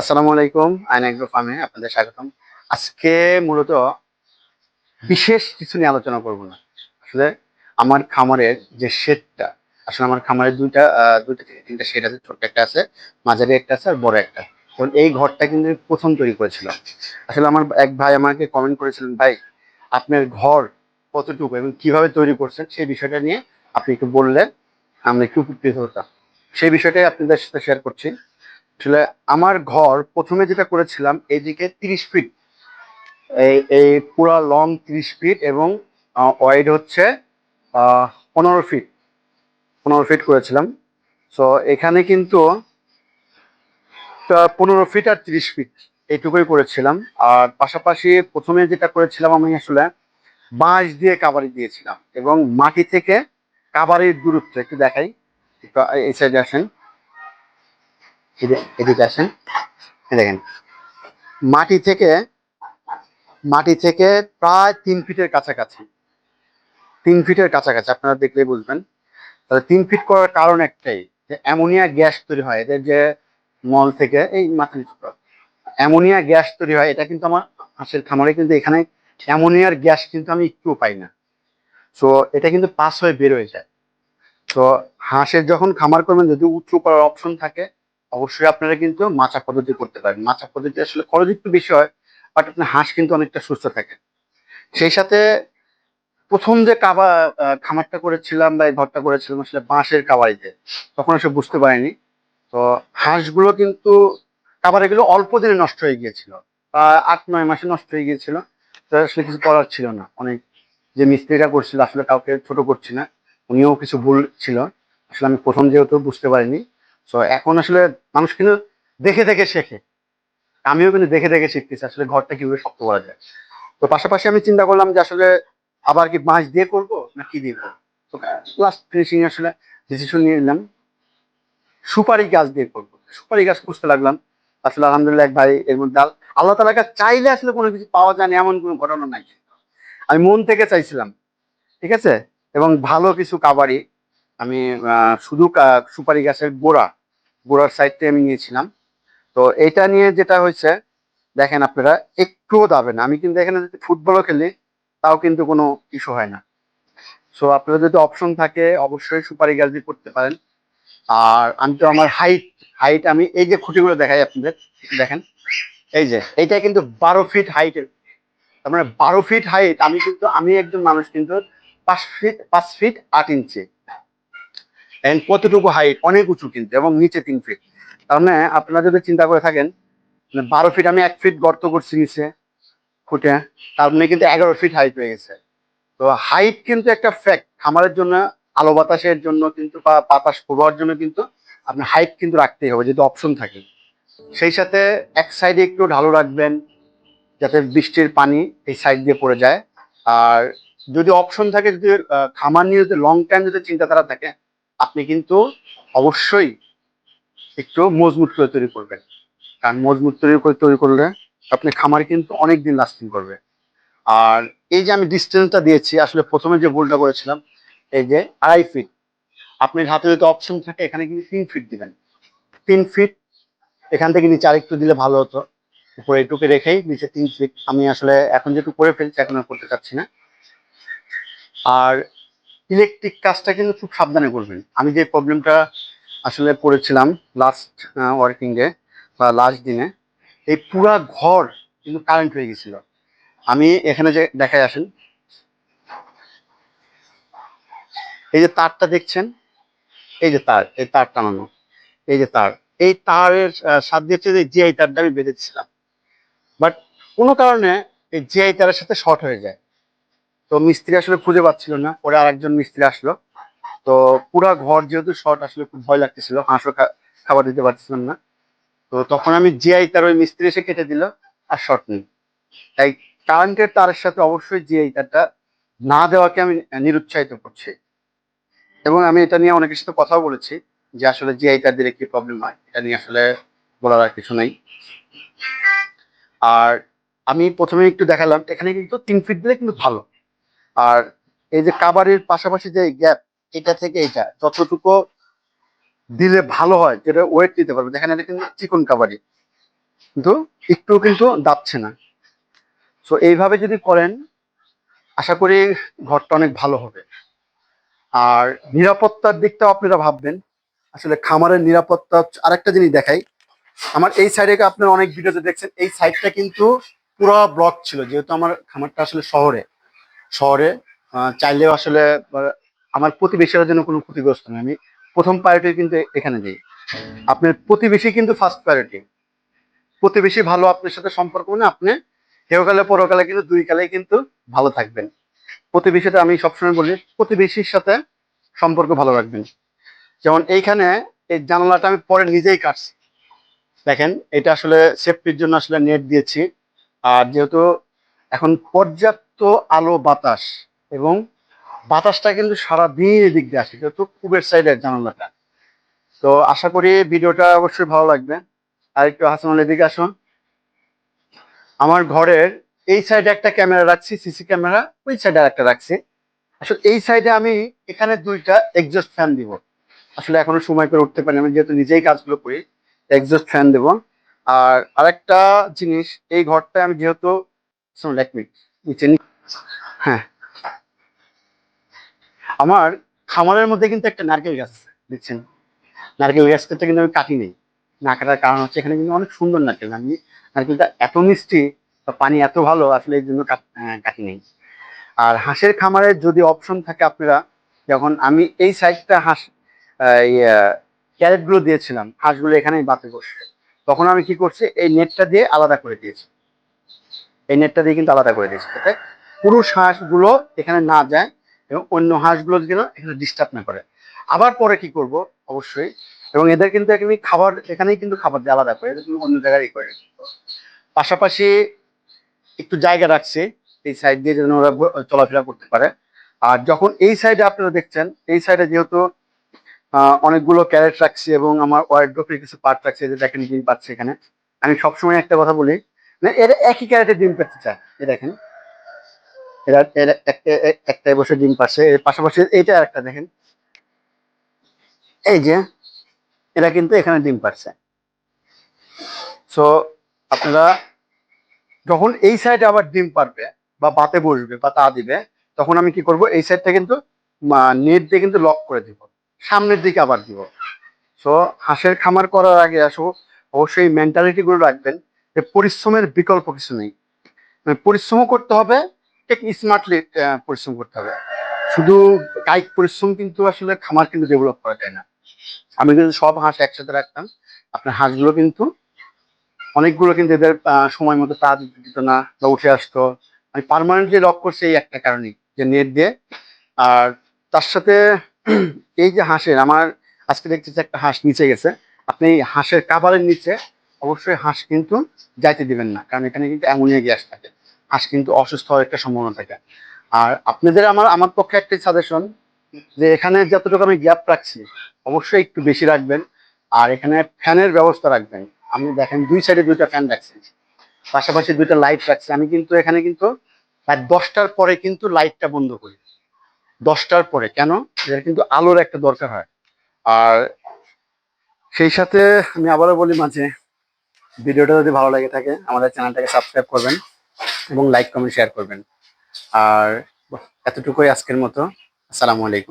আসসালামু আলাইকুম, আইন এগ্রো ফার্মে আপনাদের স্বাগতম। আজকে মূলত বিশেষ কিছু নিয়ে আলোচনা করব না। আসলে আমার খামারের যে শেডটা, আসলে আমার খামারের দুইটা দুইটা তিনটা শেড আছে, ছোট্ট একটা আছে, মাঝারি একটা আছে আর বড় একটা। তো এই ঘরটা কিন্তু প্রথম তৈরি করেছিলাম। আসলে আমার এক ভাই আমাকে কমেন্ট করেছিলেন, ভাই, আপনার ঘর কতটুকু এবং কীভাবে তৈরি করছেন? সেই বিষয়টা নিয়ে আপনি একটু বললে আমরা একটু উপকৃত হতাম। সেই বিষয়টাই আপনাদের সাথে শেয়ার করছি। আসলে আমার ঘর প্রথমে যেটা করেছিলাম এইদিকে তিরিশ ফিট এই এই পুরো লং তিরিশ ফিট এবং ওয়াইড হচ্ছে পনেরো ফিট পনেরো ফিট করেছিলাম। সো এখানে কিন্তু পনেরো ফিট আর তিরিশ ফিট এইটুকুই করেছিলাম। আর পাশাপাশি প্রথমে যেটা করেছিলাম আমি আসলে বাঁশ দিয়ে কাবারি দিয়েছিলাম এবং মাটি থেকে কাবারির দূরত্ব, একটু দেখাই, এই সাইডে আসেন। এদিকে আসেন। দেখেন, মাটি থেকে মাটি থেকে প্রায় তিন ফিটের কাছাকাছি, তিন ফিটের কাছাকাছি, আপনারা দেখলেই বুঝবেন। তাহলে তিন ফিট করার কারণ একটাই, যে অ্যামোনিয়া গ্যাস তৈরি হয়। এদের যে মল থেকে, এই মাথা নিচু অ্যামোনিয়া গ্যাস তৈরি হয়। এটা কিন্তু আমার হাঁসের খামারে কিন্তু এখানে অ্যামোনিয়ার গ্যাস কিন্তু আমি একটুও পাই না। সো এটা কিন্তু পাস হয়ে বের হয়ে যায়। তো হাঁসের যখন খামার করবেন, যদি উঁচু করার অপশন থাকে অবশ্যই আপনারা কিন্তু মাচা পদ্ধতি করতে পারেন। মাচা পদ্ধতি আসলে খরচ একটু বেশি হয় বাট আপনার হাঁস কিন্তু অনেকটা সুস্থ থাকে। সেই সাথে প্রথম যে কাবা খামারটা করেছিলাম বা এই ঘরটা করেছিলাম আসলে বাঁশের কাবারিতে তখন আসলে বুঝতে পারিনি। তো হাঁসগুলো কিন্তু কাবারিগুলো অল্প দিনে নষ্ট হয়ে গিয়েছিল। আট, নয় মাসে নষ্ট হয়ে গিয়েছিল। তো আসলে কিছু করার ছিল না। অনেক যে মিস্ত্রিটা করছিল, আসলে কাউকে ছোট করছি না। উনিও কিছু ভুল ছিল। আসলে আমি প্রথম যেহেতু বুঝতে পারিনি তো এখন আসলে মানুষ কিন্তু দেখে দেখে শেখে। আমিও কিন্তু দেখে দেখে শিখতেছি, আসলে ঘরটা কীভাবে শক্ত করা যায়। তো পাশাপাশি আমি চিন্তা করলাম যে আসলে আবার কি বাঁশ দিয়ে করব, না কি দিয়ে করব? লাস্ট ফিনিশিং আসলে ডিসিশন নিয়ে নিলাম। সুপারি গাছ দিয়ে করব। সুপারি গাছ খুঁজতে লাগলাম। আসলে আলহামদুলিল্লাহ এক ভাই এর মধ্যে আল্লাহ তালা কাছে চাইলে আসলে কোনো কিছু পাওয়া যায় না, এমন কোনো ঘটনা নাই। আমি মন থেকে চাইছিলাম, ঠিক আছে? এবং ভালো কিছু কাবারি আমি শুধু সুপারি গাছের গোড়া, গোড়ার সাইডটা আমি নিয়েছিলাম। তো এটা নিয়ে যেটা হয়েছে, দেখেন আপনারা, একটুও দাবে না। আমি কিন্তু এখানে যদি ফুটবলও খেলি, তাও কিন্তু কোনো ইস্যু হয় না। সো আপনারা যদি অপশন থাকে, অবশ্যই সুপারি গাছ দিয়ে করতে পারেন। আর আমি তো আমার হাইট হাইট আমি এই যে খুঁটিগুলো দেখাই আপনাদের, দেখেন। এই যে, এইটা কিন্তু বারো ফিট হাইটের তার মানে বারো ফিট হাইট আমি কিন্তু, আমি একজন মানুষ কিন্তু পাঁচ ফিট পাঁচ ফিট আট ইঞ্চি এন্ড কতটুকু হাইট অনেক উঁচু কিন্তু, এবং নিচে তিন ফিট তার মানে আপনারা যদি চিন্তা করে থাকেন মানে বারো ফিট আমি এক ফিট গর্ত করছি নিচে, ফুটে, তার মানে কিন্তু এগারো ফিট হাইট হয়ে গেছে। তো হাইট কিন্তু একটা ফ্যাক্ট খামারের জন্য, আলো বাতাসের জন্য কিন্তু বা বাতাস প্রবাহের জন্য কিন্তু আপনার হাইট কিন্তু রাখতেই হবে, যদি অপশন থাকে। সেই সাথে এক সাইডে একটু ঢালু রাখবেন, যাতে বৃষ্টির পানি এই সাইড দিয়ে পড়ে যায়। আর যদি অপশন থাকে, যদি খামার নিয়ে যদি লং টাইম যদি চিন্তাধারা থাকে আপনি কিন্তু অবশ্যই একটু মজবুত করে তৈরি করবেন। কারণ মজবুত তৈরি করে তৈরি করলে আপনি খামার কিন্তু অনেক দিন লাস্টিং করবে। আর এই যে আমি ডিস্টেন্সটা দিয়েছি, আসলে প্রথমে যে ভুলটা করেছিলাম, এই যে আড়াই ফিট আপনি হাতে যদি অপশন থাকে, এখানে কিন্তু তিন ফিট দিবেন। তিন ফিট এখান থেকে নিচে আরেকটু দিলে ভালো হতো। উপরে এটুকু রেখেই নিচে তিন ফিট আমি আসলে এখন যেটুকু করে ফেলছি, এখন করতে চাচ্ছি না। আর ইলেকট্রিক কাজটা কিন্তু খুব সাবধানে করবেন। আমি যে প্রবলেমটা আসলে পড়েছিলাম লাস্ট ওয়ার্কিং ডে বা লাস্ট দিনে, এই পুরা ঘর কিন্তু কারেন্ট হয়ে গেছিল। আমি এখানে যে দেখাই আসেন, এই যে তারটা দেখছেন, এই যে তার, এই তার টানানো, এই যে তার, এই তারের সাথ দিয়ে হচ্ছে যে জিআই তারটা আমি বেঁধেছিলাম বাট কোনো কারণে এই জিআই তারের সাথে শর্ট হয়ে যায়। তো মিস্ত্রি আসলে খুঁজে পাচ্ছিল না, পরে আরেকজন মিস্ত্রি আসলো। তো পুরা ঘর যেহেতু শর্ট আসলে খুব ভয় লাগতেছিল হাঁসও খাবার দিতে পারছিলাম না। তো তখন আমি জিআই তার ওই মিস্ত্রি এসে কেটে দিল, আর শর্ট নেই। তাই কারেন্টের তারের সাথে অবশ্যই জিআই তারটা না দেওয়াকে আমি নিরুৎসাহিত করছি। এবং আমি এটা নিয়ে অনেকের সাথে কথাও বলেছি, যে আসলে জিআই তার দিলে কি প্রবলেম হয়, এটা নিয়ে আসলে বলার আর কিছু নেই। আর আমি প্রথমে একটু দেখালাম, এখানে কিন্তু তিন ফিট দিলে কিন্তু ভালো। আর এই যে কাবারের পাশাপাশি যে গ্যাপ এটা থেকে এটা যতটুকু দিলে ভালো হয়, যেটা ওয়েট নিতে পারবে। দেখেন, এটা কিন্তু চিকন কাবারি কিন্তু একটু কিন্তু দাবছে না। তো এইভাবে যদি করেন, আশা করি ঘরটা অনেক ভালো হবে। আর নিরাপত্তার দিকটাও আপনারা ভাববেন। আসলে খামারের নিরাপত্তা আরেকটা জিনিস দেখাই। আমার এই সাইডে আপনারা অনেক ভিডিওতে দেখছেন। এই সাইডটা কিন্তু পুরো ব্লক ছিল, যেহেতু আমার খামারটা আসলে শহরে। শহরে চাইলেও আসলে আমার প্রতিবেশীরা যেন কোনো ক্ষতিগ্রস্ত নয় আমি প্রথম প্রায়োরিটি কিন্তু এখানে দিই। আপনার প্রতিবেশী কিন্তু ফার্স্ট প্রায়োরিটি প্রতিবেশী ভালো আপনার সাথে সম্পর্ক মানে আপনি হেউকালে পরকালে কিন্তু দুই কালে কিন্তু ভালো থাকবেন। প্রতিবেশীটা আমি সবসময় বলি, প্রতিবেশীর সাথে সম্পর্ক ভালো রাখবেন। যেমন এইখানে এই জানালাটা আমি পরে নিজেই কাটছি। দেখেন, এটা আসলে সেফটির জন্য আসলে নেট দিয়েছি। আর যেহেতু এখন পর্যাপ্ত আলো বাতাস এবং বাতাসটা কিন্তু সারাদিন এদিক দিয়ে আসে, যেহেতু কুবের সাইডের জানালাটা। তো আশা করি ভিডিওটা অবশ্যই ভালো লাগবে। আর একটু হাসান এদিকে আসুন। আমার ঘরের এই সাইডে একটা ক্যামেরা রাখছি সিসি ক্যামেরা ওই সাইডে একটা রাখছি। আসলে এই সাইডে আমি এখানে দুইটা এক্সস্ট ফ্যান দিব। আসলে এখনও সময় করে উঠতে পারি আমি যেহেতু নিজেই কাজগুলো করি এক্সস্ট ফ্যান দেব। আর আরেকটা জিনিস, এই ঘরটা আমি যেহেতু নিচে নি- হ্যাঁ। আমার খামারের মধ্যে কিন্তু একটা নারকেল গাছ দেখছেন? নারকেল গাছটা কিন্তু আমি কাটি নেই। না কাটার কারণ হচ্ছে এখানে কিন্তু অনেক সুন্দর নারকেল। আমি নারকেলটা এত মিষ্টি বা পানি এত ভালো, আসলে এই জন্য কাটি নেই। আর হাঁসের খামারের যদি অপশন থাকে আপনারা, যখন আমি এই সাইডটা হাঁস ক্যারেটগুলো দিয়েছিলাম, হাঁসগুলো এখানেই বাতে বসছে তখন আমি কি করছি, এই নেটটা দিয়ে আলাদা করে দিয়েছি। এই নেটটা দিয়ে কিন্তু আলাদা করে দিয়েছি। পুরুষ হাঁসগুলো এখানে না যায় এবং অন্য হাঁসগুলো যেন এখানে ডিস্টার্ব না করে। আবার পরে কি করব? অবশ্যই। এবং এদের কিন্তু আমি খাবার, এখানেই কিন্তু খাবার দিয়ে আলাদা করে, এদের অন্য জায়গায় করে। পাশাপাশি একটু জায়গা রাখছে, এই সাইড দিয়ে যেন ওরা চলাফেরা করতে পারে। আর যখন এই সাইডে আপনারা দেখছেন, এই সাইডে যেহেতু অনেকগুলো ক্যারেট রাখছি এবং আমার ওয়ার্ড্রপের কিছু পার্ট রাখছে যে দেখেন ডিম পাচ্ছে এখানে। আমি সবসময় একটা কথা বলি মানে এরা একই ক্যারেটে ডিম পাচ্ছে চায় এই দেখেন। এরা এরা একটা- একটাই বসে ডিম পাচ্ছে এর পাশাপাশি এইটা একটা দেখেন। এই যে, এরা কিন্তু এখানে ডিম পাচ্ছে সো আপনারা যখন এই সাইডে আবার ডিম পারবে বা বাতে বসবে বা তা দিবে, তখন আমি কি করব? এই সাইডটা কিন্তু নেট দিয়ে কিন্তু লক করে দিব। সামনের দিকে আবার দিব। সো হাঁসের খামার করার আগে আসো, অবশ্যই মেন্টালিটি গুলো রাখবেন যে পরিশ্রমের বিকল্প কিছু নেই। মানে পরিশ্রমও করতে হবে ঠিক স্মার্টলি পরিশ্রম করতে হবে। শুধু কায়িক পরিশ্রম কিন্তু আসলে খামার কিন্তু ডেভেলপ করা যায় না। আমি কিন্তু সব হাঁস একসাথে রাখতাম। আপনার হাঁসগুলো কিন্তু অনেকগুলো কিন্তু এদের সময় মতো তা দিত না বা উঠে আসতো। আমি পার্মানেন্টলি লক করছি এই একটা কারণেই, যে নেট দিয়ে। আর তার সাথে এই যে হাঁসের, আমার আজকে দেখতেছি একটা হাঁস নিচে গেছে। আপনি হাঁসের কাবারের নিচে অবশ্যই হাঁস কিন্তু যাইতে দিবেন না, কারণ এখানে কিন্তু অ্যামোনিয়া গ্যাস থাকে। হাঁস কিন্তু অসুস্থ হওয়ার একটা সম্ভাবনা থাকে। আর আপনাদের আমার আমার পক্ষে একটাই সাজেশন যে এখানে যতটুকু আমি গ্যাপ রাখছি, অবশ্যই একটু বেশি রাখবেন। আর এখানে ফ্যানের ব্যবস্থা রাখবেন। আপনি দেখেন দুই সাইডে দুইটা ফ্যান রাখছি। পাশাপাশি দুইটা লাইট রাখছি। আমি কিন্তু এখানে কিন্তু রাত দশটার পরে কিন্তু লাইটটা বন্ধ করি। দশটার পরে। কেন? এর কিন্তু আলোর একটা দরকার হয়। আর সেই সাথে আমি আবারও বলি মাঝে, ভিডিওটা যদি ভালো লাগে থাকে, আমাদের চ্যানেলটাকে সাবস্ক্রাইব করবেন। এবং লাইক কমেন্ট শেয়ার করবেন। আর এতটুকুই আজকের মতো। আসসালামু আলাইকুম।